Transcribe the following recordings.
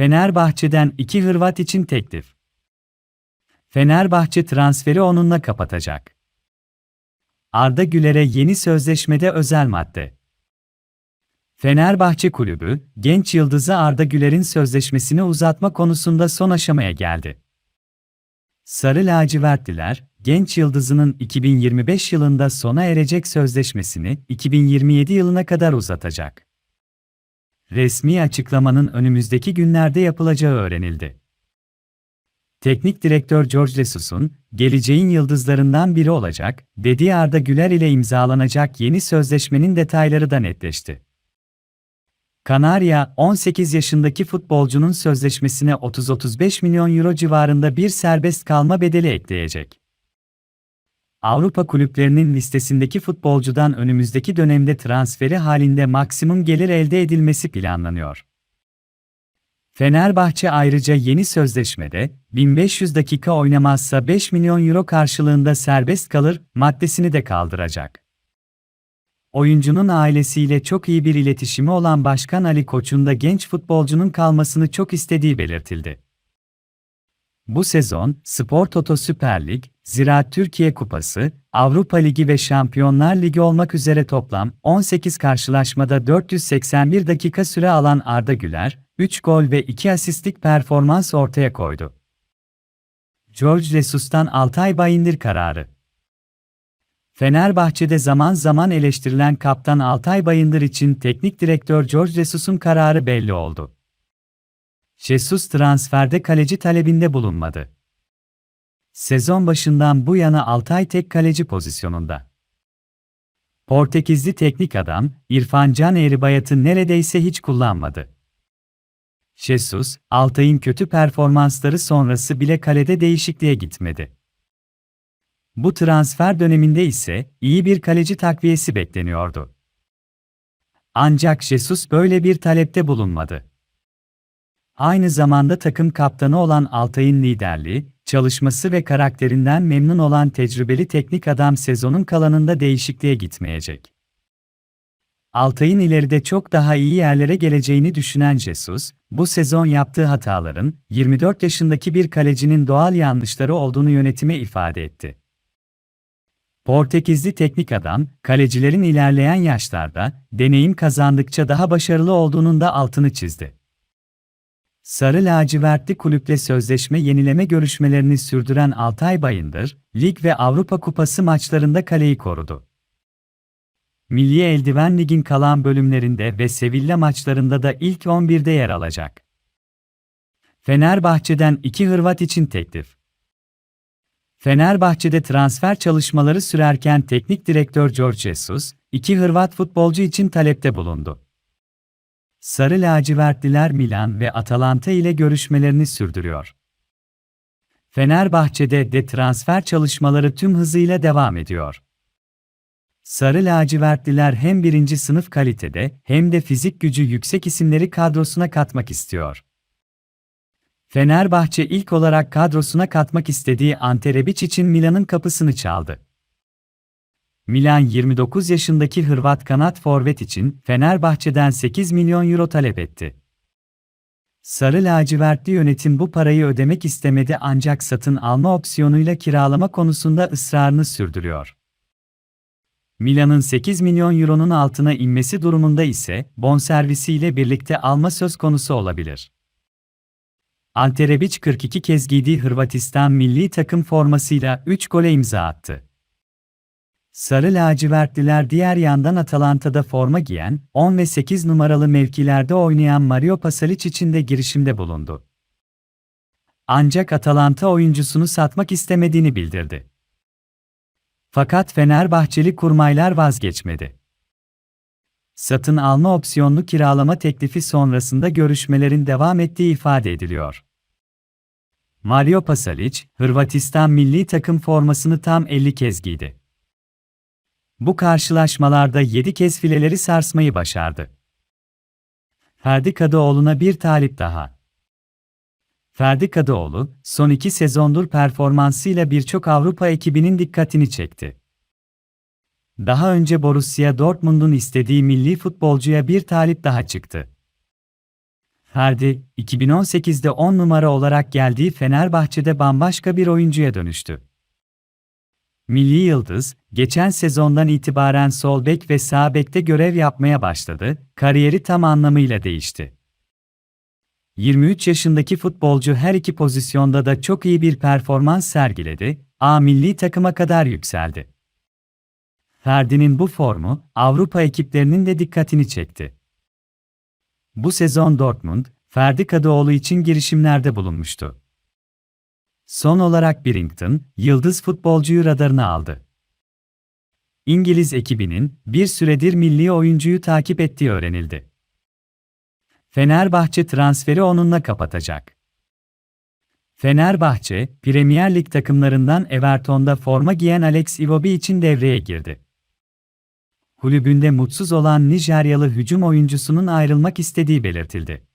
Fenerbahçe'den iki Hırvat için teklif. Fenerbahçe transferi onunla kapatacak. Arda Güler'e yeni sözleşmede özel madde. Fenerbahçe Kulübü, genç yıldızı Arda Güler'in sözleşmesini uzatma konusunda son aşamaya geldi. Sarı lacivertliler, genç yıldızının 2025 yılında sona erecek sözleşmesini 2027 yılına kadar uzatacak. Resmi açıklamanın önümüzdeki günlerde yapılacağı öğrenildi. Teknik direktör George Jesus'un, geleceğin yıldızlarından biri olacak, dediği Arda Güler ile imzalanacak yeni sözleşmenin detayları da netleşti. Kanarya, 18 yaşındaki futbolcunun sözleşmesine 30-35 milyon euro civarında bir serbest kalma bedeli ekleyecek. Avrupa kulüplerinin listesindeki futbolcudan önümüzdeki dönemde transferi halinde maksimum gelir elde edilmesi planlanıyor. Fenerbahçe ayrıca yeni sözleşmede 1500 dakika oynamazsa 5 milyon euro karşılığında serbest kalır maddesini de kaldıracak. Oyuncunun ailesiyle çok iyi bir iletişimi olan Başkan Ali Koç'un da genç futbolcunun kalmasını çok istediği belirtildi. Bu sezon, Spor Toto Süper Lig, Ziraat Türkiye Kupası, Avrupa Ligi ve Şampiyonlar Ligi olmak üzere toplam 18 karşılaşmada 481 dakika süre alan Arda Güler, 3 gol ve 2 asistlik performans ortaya koydu. George Jesus'tan Altay Bayındır kararı Fenerbahçe'de zaman zaman eleştirilen kaptan Altay Bayındır için teknik direktör George Jesus'un kararı belli oldu. Jesus transferde kaleci talebinde bulunmadı. Sezon başından bu yana Altay tek kaleci pozisyonunda. Portekizli teknik adam, İrfan Can Eğribayat'ı neredeyse hiç kullanmadı. Jesus, Altay'ın kötü performansları sonrası bile kalede değişikliğe gitmedi. Bu transfer döneminde ise iyi bir kaleci takviyesi bekleniyordu. Ancak Jesus böyle bir talepte bulunmadı. Aynı zamanda takım kaptanı olan Altay'ın liderliği, çalışması ve karakterinden memnun olan tecrübeli teknik adam sezonun kalanında değişikliğe gitmeyecek. Altay'ın ileride çok daha iyi yerlere geleceğini düşünen Jesus, bu sezon yaptığı hataların 24 yaşındaki bir kalecinin doğal yanlışları olduğunu yönetime ifade etti. Portekizli teknik adam, kalecilerin ilerleyen yaşlarda, deneyim kazandıkça daha başarılı olduğunun da altını çizdi. Sarı lacivertli kulüple sözleşme yenileme görüşmelerini sürdüren Altay Bayındır, lig ve Avrupa Kupası maçlarında kaleyi korudu. Milli Eldiven Lig'in kalan bölümlerinde ve Sevilla maçlarında da ilk 11'de yer alacak. Fenerbahçe'den iki Hırvat için teklif. Fenerbahçe'de transfer çalışmaları sürerken teknik direktör George Jesus, iki Hırvat futbolcu için talepte bulundu. Sarı lacivertliler Milan ve Atalanta ile görüşmelerini sürdürüyor. Fenerbahçe'de de transfer çalışmaları tüm hızıyla devam ediyor. Sarı lacivertliler hem birinci sınıf kalitede hem de fizik gücü yüksek isimleri kadrosuna katmak istiyor. Fenerbahçe ilk olarak kadrosuna katmak istediği Ante Rebic için Milan'ın kapısını çaldı. Milan 29 yaşındaki Hırvat kanat forvet için Fenerbahçe'den 8 milyon euro talep etti. Sarı lacivertli yönetim bu parayı ödemek istemedi ancak satın alma opsiyonuyla kiralama konusunda ısrarını sürdürüyor. Milan'ın 8 milyon euronun altına inmesi durumunda ise bonservisiyle birlikte alma söz konusu olabilir. Ante Rebic 42 kez giydiği Hırvatistan milli takım formasıyla 3 gole imza attı. Sarı lacivertliler diğer yandan Atalanta'da forma giyen, 10 ve 8 numaralı mevkilerde oynayan Mario Pasalic için de girişimde bulundu. Ancak Atalanta oyuncusunu satmak istemediğini bildirdi. Fakat Fenerbahçeli kurmaylar vazgeçmedi. Satın alma opsiyonlu kiralama teklifi sonrasında görüşmelerin devam ettiği ifade ediliyor. Mario Pasalic, Hırvatistan milli takım formasını tam 50 kez giydi. Bu karşılaşmalarda 7 kez fileleri sarsmayı başardı. Ferdi Kadıoğlu'na bir talip daha. Ferdi Kadıoğlu, son iki sezondur performansıyla birçok Avrupa ekibinin dikkatini çekti. Daha önce Borussia Dortmund'un istediği milli futbolcuya bir talip daha çıktı. Ferdi, 2018'de 10 numara olarak geldiği Fenerbahçe'de bambaşka bir oyuncuya dönüştü. Milli Yıldız, geçen sezondan itibaren sol bek ve sağ bekte görev yapmaya başladı, kariyeri tam anlamıyla değişti. 23 yaşındaki futbolcu her iki pozisyonda da çok iyi bir performans sergiledi, A milli takıma kadar yükseldi. Ferdi'nin bu formu, Avrupa ekiplerinin de dikkatini çekti. Bu sezon Dortmund, Ferdi Kadıoğlu için girişimlerde bulunmuştu. Son olarak Birrington, yıldız futbolcuyu radarına aldı. İngiliz ekibinin bir süredir milli oyuncuyu takip ettiği öğrenildi. Fenerbahçe transferi onunla kapatacak. Fenerbahçe, Premier Lig takımlarından Everton'da forma giyen Alex Iwobi için devreye girdi. Kulübünde mutsuz olan Nijeryalı hücum oyuncusunun ayrılmak istediği belirtildi.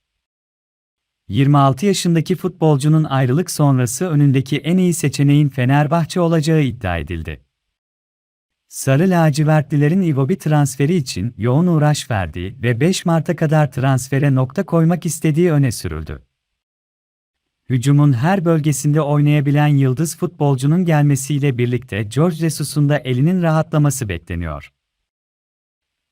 26 yaşındaki futbolcunun ayrılık sonrası önündeki en iyi seçeneğin Fenerbahçe olacağı iddia edildi. Sarı lacivertlilerin Iwobi transferi için yoğun uğraş verdiği ve 5 Mart'a kadar transfere nokta koymak istediği öne sürüldü. Hücumun her bölgesinde oynayabilen yıldız futbolcunun gelmesiyle birlikte George Jesus'un da elinin rahatlaması bekleniyor.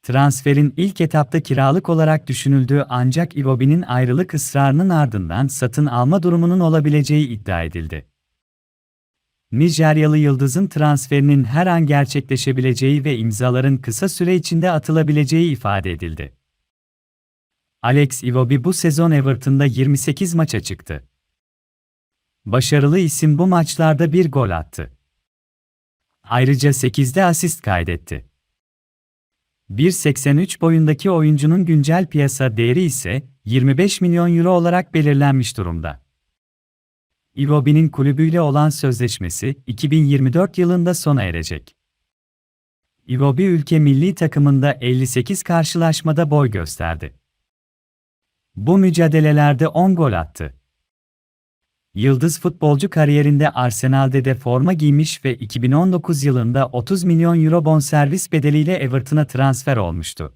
Transferin ilk etapta kiralık olarak düşünüldüğü ancak Iwobi'nin ayrılık ısrarının ardından satın alma durumunun olabileceği iddia edildi. Nijeryalı yıldızın transferinin her an gerçekleşebileceği ve imzaların kısa süre içinde atılabileceği ifade edildi. Alex Iwobi bu sezon Everton'da 28 maça çıktı. Başarılı isim bu maçlarda bir gol attı. Ayrıca 8'de asist kaydetti. 1.83 boyundaki oyuncunun güncel piyasa değeri ise 25 milyon euro olarak belirlenmiş durumda. Iwobi'nin kulübüyle olan sözleşmesi 2024 yılında sona erecek. Iwobi ülke milli takımında 58 karşılaşmada boy gösterdi. Bu mücadelelerde 10 gol attı. Yıldız futbolcu kariyerinde Arsenal'de de forma giymiş ve 2019 yılında 30 milyon euro bonservis bedeliyle Everton'a transfer olmuştu.